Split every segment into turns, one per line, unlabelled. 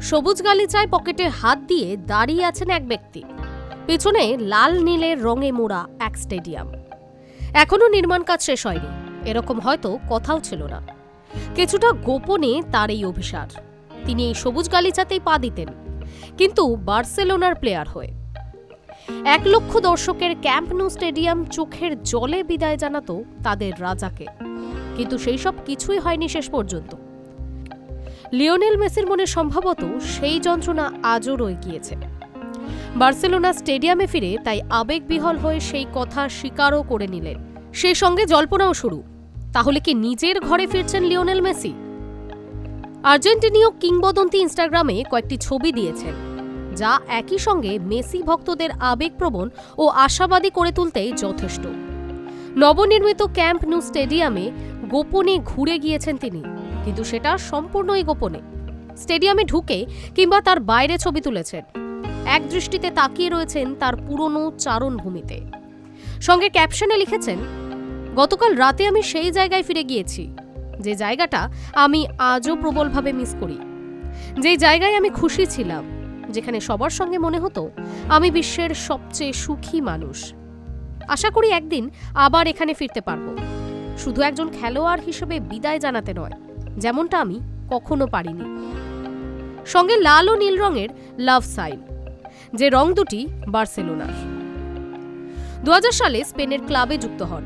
সবুজ গালিচায় পকেটে হাত দিয়ে দাঁড়িয়ে আছেন এক ব্যক্তি। পেছনে লাল নীলের রঙে মোড়া এক স্টেডিয়াম। এখনও নির্মাণ কাজ শেষ হয়নি। এরকম হয়তো কথাও ছিল না। কিছুটা গোপনে তার এই অভিসার। তিনি এই সবুজ গালিচাতেই পা দিতেন, কিন্তু বার্সেলোনার প্লেয়ার হয়ে। এক লক্ষ দর্শকের ক্যাম্প নো স্টেডিয়াম চোখের জলে বিদায় জানাতো তাদের রাজাকে। কিন্তু সেই সব কিছুই হয়নি শেষ পর্যন্ত। লিওনেল মেসির মনে সম্ভবত সেই যন্ত্রণা আজও রয়ে গিয়েছে। বার্সেলোনা স্টেডিয়ামে ফিরে তাই আবেগবিহল হয়ে সেই কথা স্বীকারও করে নিলেন। সেই সঙ্গে জল্পনাও শুরু। তাহলে কি নিজের ঘরে ফিরছেন লিওনেল মেসি? আর্জেন্টিনীয় কিংবদন্তি ইনস্টাগ্রামে কয়েকটি ছবি দিয়েছেন, যা একই সঙ্গে মেসি ভক্তদের আবেগপ্রবণ ও আশাবাদী করে তুলতেই যথেষ্ট। নবনির্মিত ক্যাম্প নু স্টেডিয়ামে গোপনে ঘুরে গিয়েছেন তিনি। কিন্তু সেটা সম্পূর্ণই গোপনে। স্টেডিয়ামে ঢুকে কিংবা তার বাইরে ছবি তুলেছেন। এক দৃষ্টিতে তাকিয়ে রয়েছেন তার পুরনো চারণভূমিতে। সঙ্গে ক্যাপশনে লিখেছেন, গতকাল রাতে আমি সেই জায়গায় ফিরে গিয়েছি। যে জায়গাটা আমি আজও প্রবলভাবে মিস করি। যে জায়গায় আমি খুশি ছিলাম, যেখানে সবার সঙ্গে মনে হতো আমি বিশ্বের সবচেয়ে সুখী মানুষ। আশা করি একদিন আবার এখানে ফিরতে পারব। শুধু একজন খেলোয়াড় হিসেবে বিদায় জানাতে নয় যেমনটা আমি কখনো পারিনি। সঙ্গে লাল ও নীল রঙের লাভ সাইন, যে রং দুটি বার্সেলোনার। দু হাজার সালে স্পেনের ক্লাবে যুক্ত হন।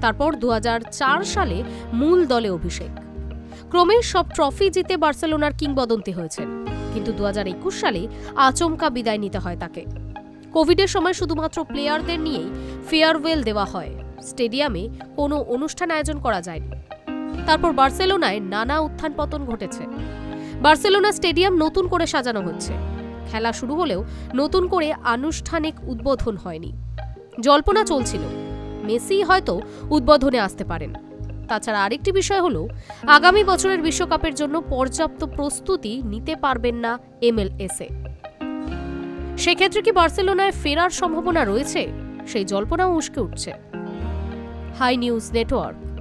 তারপর দুহাজার চার সালে মূল দলে অভিষেক। ক্রমে সব ট্রফি জিতে বার্সেলোনার কিংবদন্তি হয়েছেন। কিন্তু দু হাজার একুশ সালে আচমকা বিদায় নিতে হয় তাকে। কোভিডের সময় শুধুমাত্র প্লেয়ারদের নিয়েই ফেয়ারওয়েল দেওয়া হয়। স্টেডিয়ামে কোনো অনুষ্ঠান আয়োজন করা যায়নি। তারপর বার্সেলোনায় নানা উত্থান পতন ঘটেছে। বার্সেলোনা স্টেডিয়াম নতুন করে সাজানো হচ্ছে। খেলা শুরু হলেও নতুন করে আনুষ্ঠানিক উদ্বোধন হয়নি। জল্পনা চলছিল, মেসি হয়তো উদ্বোধনে আসতে পারেন। তাছাড়া আরেকটি বিষয় হলো, আগামী বছরের বিশ্বকাপের জন্য পর্যাপ্ত প্রস্তুতি নিতে পারবেন না এমএলএসএ। সেক্ষেত্রে কি বার্সেলোনায় ফেরার সম্ভাবনা রয়েছে? সেই জল্পনাও উস্কে উঠছে। High news network.